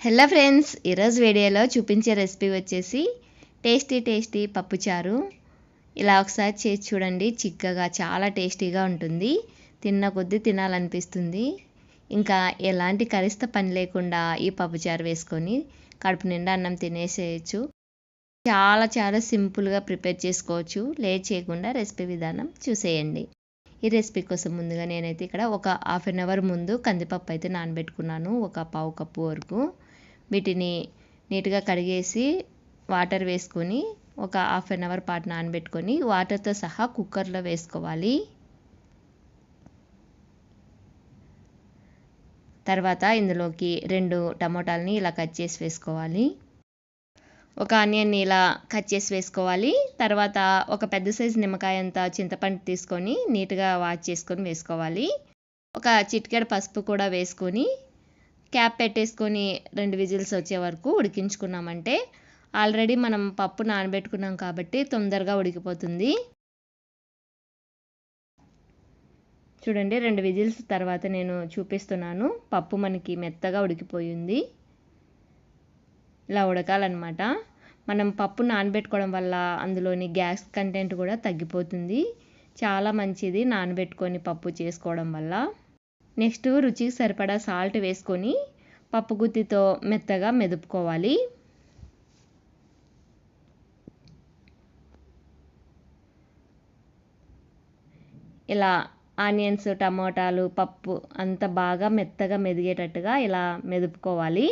Hello friends ఈరోజు వీడియోలో చూపించే రెసిపీ వచ్చేసి టేస్టీ టేస్టీ పప్పుచారు. ఇలా ఒకసారి చేసి చూడండి చిక్కగా చాలా టేస్టీగా ఉంటుంది. తిన్న కొద్దీ తినాలనిపిస్తుంది. ఇంకా ఎలాంటి కరిస్త పని లేకుండా ఈ పప్పుచారు వేసుకొని కడుపు నిండా అన్నం తినేసేయచ్చు. చాలా చాలా సింపుల్గా ప్రిపేర్ చేసుకోవచ్చు. లేట్ చేయకుండా రెసిపీ విధానం చూసేయండి. ఈ రెసిపీ కోసం ముందుగా నేనైతే ఇక్కడ ఒక హాఫ్ అన్ అవర్ ముందు కందిపప్పు అయితే నానబెట్టుకున్నాను. ఒక పావు కప్పు వరకు. వీటిని నీట్గా కడిగేసి వాటర్ వేసుకొని ఒక హాఫ్ అన్ అవర్ పాటు నానబెట్టుకొని వాటర్తో సహా కుక్కర్లో వేసుకోవాలి. తర్వాత ఇందులోకి రెండు టమోటాలని ఇలా కట్ చేసి వేసుకోవాలి. ఒక ఆనియన్ని ఇలా కట్ చేసి వేసుకోవాలి. తర్వాత ఒక పెద్ద సైజు నిమ్మకాయ అంత చింతపండు తీసుకొని నీట్గా వాష్ చేసుకొని వేసుకోవాలి. ఒక చిటికెడు పసుపు కూడా వేసుకొని క్యాప్ పెట్టేసుకొని రెండు విజిల్స్ వచ్చే వరకు ఉడికించుకున్నామంటే ఆల్రెడీ మనం పప్పు నానబెట్టుకున్నాం కాబట్టి తొందరగా ఉడికిపోతుంది. చూడండి రెండు విజిల్స్ తర్వాత నేను చూపిస్తున్నాను. పప్పు మనకి మెత్తగా ఉడికిపోయింది. ఇలా ఉడకాలన్నమాట. మనం పప్పు నానబెట్టుకోవడం వల్ల అందులోని గ్యాస్ కంటెంట్ కూడా తగ్గిపోతుంది. చాలా మంచిది నానబెట్టుకొని పప్పు చేసుకోవడం వల్ల. నెక్స్ట్ రుచికి సరిపడా సాల్ట్ వేసుకొని పప్పు గుత్తితో మెత్తగా మెదుపుకోవాలి. ఇలా ఆనియన్స్ టమోటాలు పప్పు అంత బాగా మెత్తగా మెదిగేటట్టుగా ఇలా మెదుపుకోవాలి.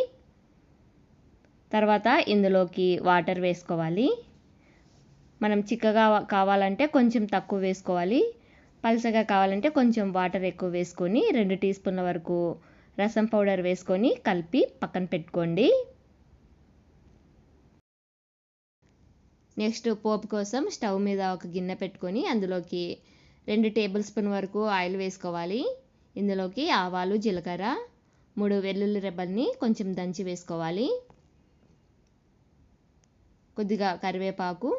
తర్వాత ఇందులోకి వాటర్ వేసుకోవాలి. మనం చిక్కగా కావాలంటే కొంచెం తక్కువ వేసుకోవాలి. పలసగా కావాలంటే కొంచెం వాటర్ ఎక్కువ వేసుకొని రెండు టీ స్పూన్ల వరకు రసం పౌడర్ వేసుకొని కలిపి పక్కన పెట్టుకోండి. నెక్స్ట్ పోపు కోసం స్టవ్ మీద ఒక గిన్నె పెట్టుకొని అందులోకి రెండు టేబుల్ స్పూన్ వరకు ఆయిల్ వేసుకోవాలి. ఇందులోకి ఆవాలు జీలకర్ర మూడు వెల్లుల్లి రెబ్బల్ని కొంచెం దంచి వేసుకోవాలి. కొద్దిగా కరివేపాకు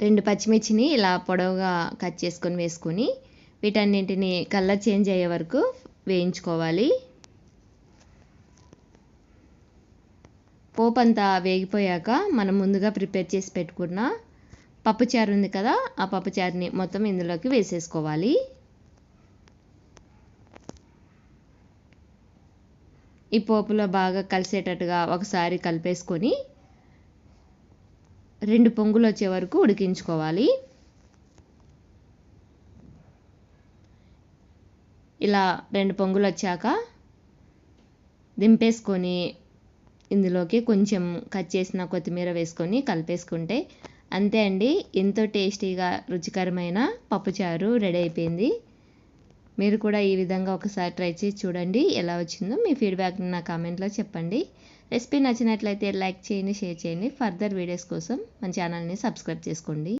రెండు పచ్చిమిర్చిని ఇలా పొడవుగా కట్ చేసుకొని వేసుకొని వీటన్నింటిని కలర్ చేంజ్ అయ్యే వరకు వేయించుకోవాలి. పోపు అంతా వేగిపోయాక మనం ముందుగా ప్రిపేర్ చేసి పెట్టుకున్న పప్పుచారు ఉంది కదా ఆ పప్పుచారుని మొత్తం ఇందులోకి వేసేసుకోవాలి. ఈ పోపులో బాగా కలిసేటట్టుగా ఒకసారి కలిపేసుకొని రెండు పొంగులు వచ్చే వరకు ఉడికించుకోవాలి. ఇలా రెండు పొంగులు వచ్చాక దింపేసుకొని ఇందులోకి కొంచెం కట్ చేసిన కొత్తిమీర వేసుకొని కలిపేసుకుంటే అంతే అండి. ఎంతో టేస్టీగా రుచికరమైన పప్పుచారు రెడీ అయిపోయింది. మీరు కూడా ఈ విధంగా ఒకసారి ట్రై చేసి చూడండి. ఎలా వచ్చిందో మీ ఫీడ్బ్యాక్ని నా కామెంట్లో చెప్పండి. రెసిపీ నచ్చినట్లయితే లైక్ చేయండి షేర్ చేయండి. ఫర్దర్ వీడియోస్ కోసం మన ఛానల్ని సబ్స్క్రైబ్ చేసుకోండి.